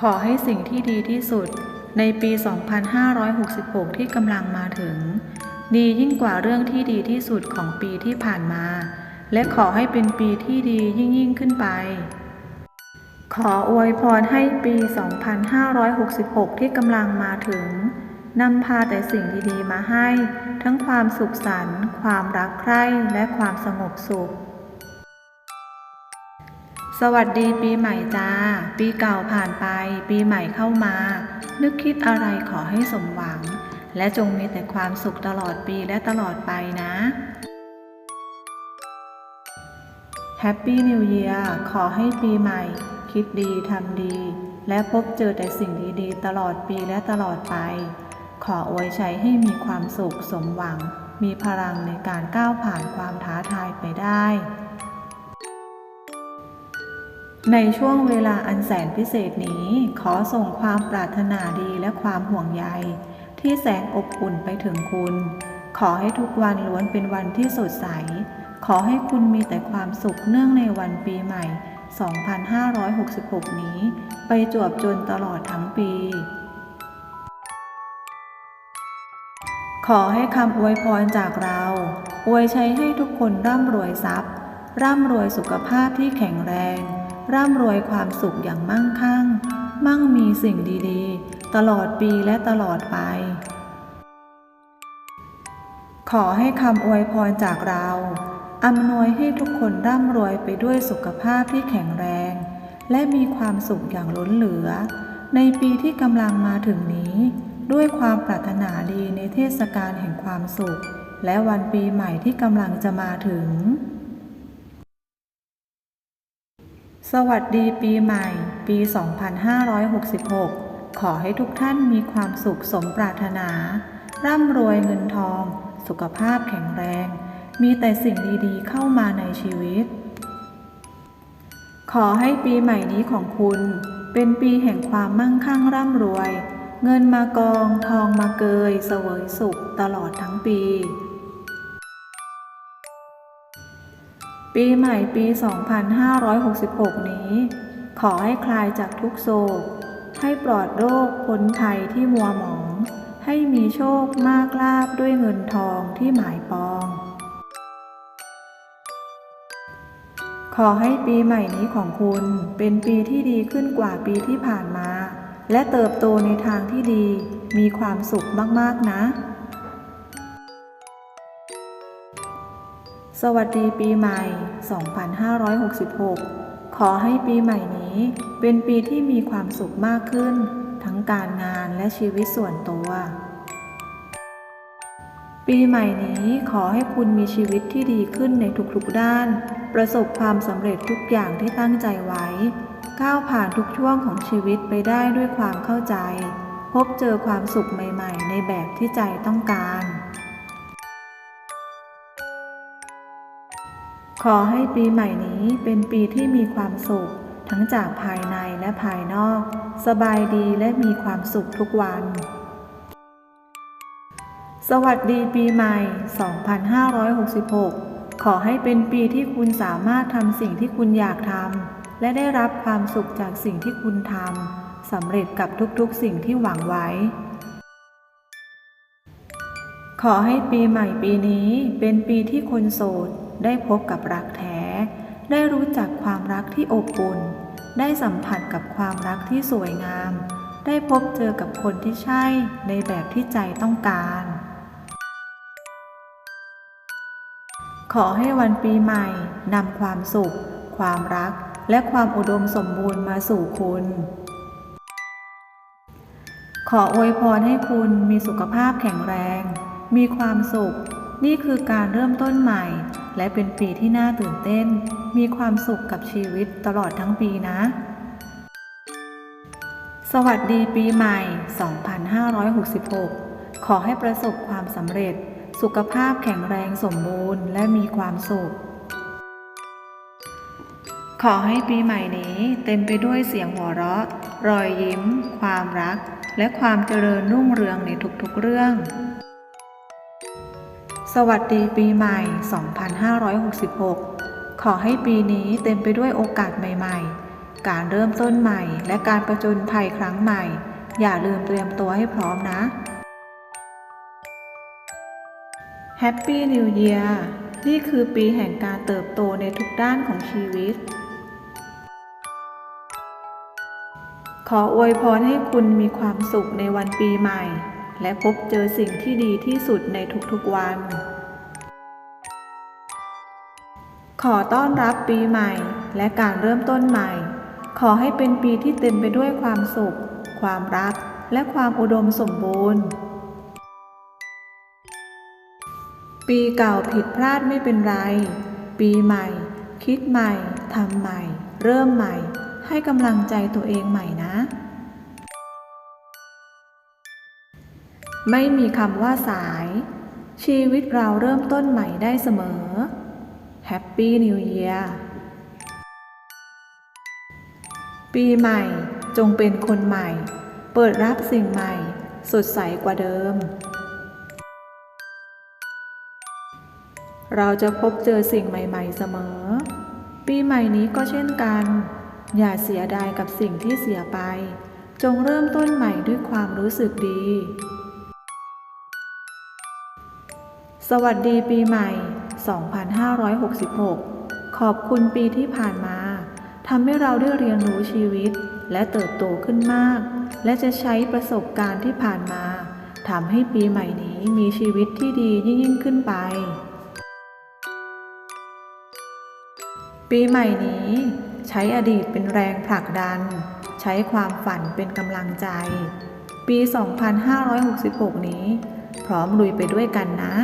ขอให้สิ่งที่ดีที่สุดในปี 2566 ที่กำลังมาถึง ดียิ่งกว่าเรื่องที่ดีที่สุดของปีที่ผ่านมา และขอให้เป็นปีที่ดียิ่งยิ่งขึ้นไป ขออวยพรให้ปี 2566 ที่กำลังมาถึงนำพาแต่สิ่งดีๆมาให้ ทั้งความสุขสันต์ความรักใคร่และความสงบสุข สวัสดีปีใหม่จ้า ปีเก่าผ่านไป ปีใหม่เข้ามา นึกคิดอะไรขอให้สมหวัง และจงมีแต่ความสุขตลอดปีและตลอดไปนะ Happy New Year ขอให้ปีใหม่ คิดดีทำดี และพบเจอแต่สิ่งดีๆ ตลอดปีและตลอดไป ขออวยชัยให้มีความสุขสมหวัง มีพลังในการก้าวผ่านความท้าทายไปได้ ในช่วงเวลาอันแสนพิเศษนี้ ขอส่งความปรารถนาดีและความห่วงใย ที่แสนอบอุ่นไปถึงคุณ ขอให้ทุกวันล้วนเป็นวันที่สดใส ขอให้คุณมีแต่ความสุขเนื่องในวันปีใหม่ 2566 นี้ ไปจวบจนตลอดทั้งปี ขอให้คำอวยพรจากเรา อวยชัยให้ทุกคนร่ำรวยทรัพย์ ร่ำรวยสุขภาพที่แข็งแรง ร่ำรวยความสุขอย่างมั่งคั่ง มั่งมีสิ่งดีๆ ตลอดปีและตลอดไป ขอให้คำอวยพรจากเราอำนวยให้ทุกคนร่ำรวยไปด้วยสุขภาพที่แข็งแรง และมีความสุขอย่างล้นเหลือ ในปีที่กำลังมาถึงนี้ ด้วยความปรารถนาดีในเทศกาลแห่งความสุข และวันปีใหม่ที่กำลังจะมาถึง สวัสดีปีใหม่ ปี 2566 ขอให้ทุกท่านมีความสุขสมปรารถนา ร่ำรวยเงินทอง สุขภาพแข็งแรง มีแต่สิ่งดีๆ เข้ามาในชีวิต ขอให้ปีใหม่นี้ของคุณ เป็นปีแห่งความมั่งคั่งร่ำรวย เงินมากอง ทองมาเกย เสวยสุขตลอดทั้งปี ปีใหม่ปี 2566 นี้ ขอให้คลายจากทุกโศก ให้ปลอดโรคพ้นภัยที่มัวหมอง ให้มีโชคมากลาบด้วยเงินทองที่หมายปอง ขอให้ปีใหม่นี้ของคุณเป็นปีที่ดีขึ้นกว่าปีที่ผ่านมา และเติบโตในทางที่ดี มีความสุขมาก ๆ นะสวัสดีปีใหม่ 2566 ขอให้ปีใหม่นี้ เป็นปีที่มีความสุขมากขึ้น ทั้งการงานและชีวิตส่วนตัว ปีใหม่นี้ขอให้คุณมีชีวิตที่ดีขึ้นในทุกๆด้าน ประสบความสำเร็จทุกอย่างที่ตั้งใจไว้ ก้าวผ่านทุกช่วงของชีวิตไปได้ด้วยความเข้าใจ พบเจอความสุขใหม่ ๆ ในแบบที่ใจต้องการ ขอให้ปีใหม่นี้เป็นปีที่มีความสุข ทั้งจากภายในและภายนอก สบายดีและมีความสุขทุกวัน สวัสดีปีใหม่ 2566 ขอให้เป็นปีที่คุณสามารถทำสิ่งที่คุณอยากทำและได้รับความสุขจากสิ่งที่คุณทำสำเร็จกับทุกๆสิ่งที่หวังไว้ขอให้ปีใหม่ปีนี้เป็นปีที่คนโสด ได้พบกับรักแท้ ได้รู้จักความรักที่อบอุ่น ได้สัมผัสกับความรักที่สวยงาม ได้พบเจอกับคนที่ใช่ในแบบที่ใจต้องการ ขอให้วันปีใหม่นำความสุข ความรัก และความอุดมสมบูรณ์มาสู่คุณ ขออวยพรให้คุณมีสุขภาพแข็งแรง มีความสุข นี่คือการเริ่มต้นใหม่ และเป็นปีที่น่าตื่นเต้น มีความสุขกับชีวิตตลอดทั้งปีนะ สวัสดีปีใหม่ 2566 ขอให้ประสบความสำเร็จ สุขภาพแข็งแรงสมบูรณ์ และมีความสุข ขอให้ปีใหม่นี้เต็มไปด้วยเสียงหัวเราะ รอยยิ้ม ความรัก และความเจริญรุ่งเรืองในทุกๆเรื่อง สวัสดีปีใหม่ 2566 ขอให้ปีนี้เต็มไปด้วยโอกาสใหม่ ๆ การเริ่มต้นใหม่ และการประจนภัยครั้งใหม่ อย่าลืมเตรียมตัวให้พร้อมนะ Happy New Year นี่คือปีแห่งการเติบโตในทุกด้านของชีวิต ขออวยพรให้คุณมีความสุขในวันปีใหม่ และพบเจอสิ่งที่ดีที่สุดในทุกๆวัน ขอต้อนรับปีใหม่และการเริ่มต้นใหม่ ขอให้เป็นปีที่เต็มไปด้วยความสุข ความรัก และความอุดมสมบูรณ์ ปีเก่าผิดพลาดไม่เป็นไร ปีใหม่ คิดใหม่ ทำใหม่ เริ่มใหม่ ให้กำลังใจตัวเองใหม่นะ ไม่มีคำว่าสาย ชีวิตเราเริ่มต้นใหม่ได้เสมอ Happy New Year ปีใหม่จงเป็นคนใหม่ เปิดรับสิ่งใหม่ สดใสกว่าเดิม เราจะพบเจอสิ่งใหม่ ๆ เสมอ ปีใหม่นี้ก็เช่นกัน อย่าเสียดายกับสิ่งที่เสียไป จงเริ่มต้นใหม่ด้วยความรู้สึกดี สวัสดีปีใหม่ 2566 ขอบคุณปีที่ผ่านมาทำให้เราได้เรียนรู้ชีวิต และเติบโตขึ้นมาก และจะใช้ประสบการณ์ที่ผ่านมาทำให้ปีใหม่นี้มีชีวิตที่ดียิ่งยิ่งขึ้นไป ปีใหม่นี้ ใช้อดีตเป็นแรงผลักดัน ใช้ความฝันเป็นกำลังใจ ปี 2566 นี้ พร้อมลุยไปด้วยกันนะ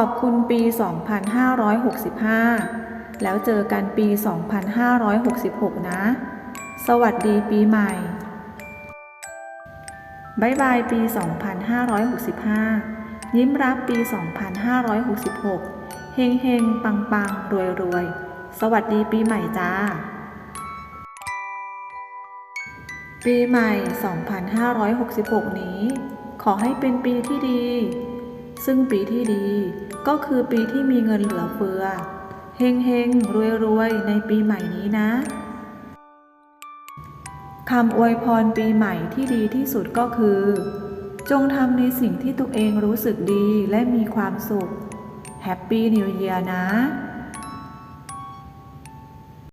อบคุณปี 2565 แล้วเจอกันปี 2566 นะ สวัสดีปีใหม่บายบายปี 2565 ยิ้มรับปี 2566 เฮงเฮงปังปังรวยรวยสวัสดีปีใหม่จ้า ปีใหม่ 2566 นี้ ขอให้เป็นปีที่ดี ซึ่งปีที่ดีก็คือปีที่มีเงินเหลือเฟือ เฮงเฮงรวยรวยในปีใหม่นี้นะคำอวยพรปีใหม่ที่ดีที่สุดก็คือ จงทำในสิ่งที่ตัวเองรู้สึกดีและมีความสุขแฮปปี้นิวเยียนะ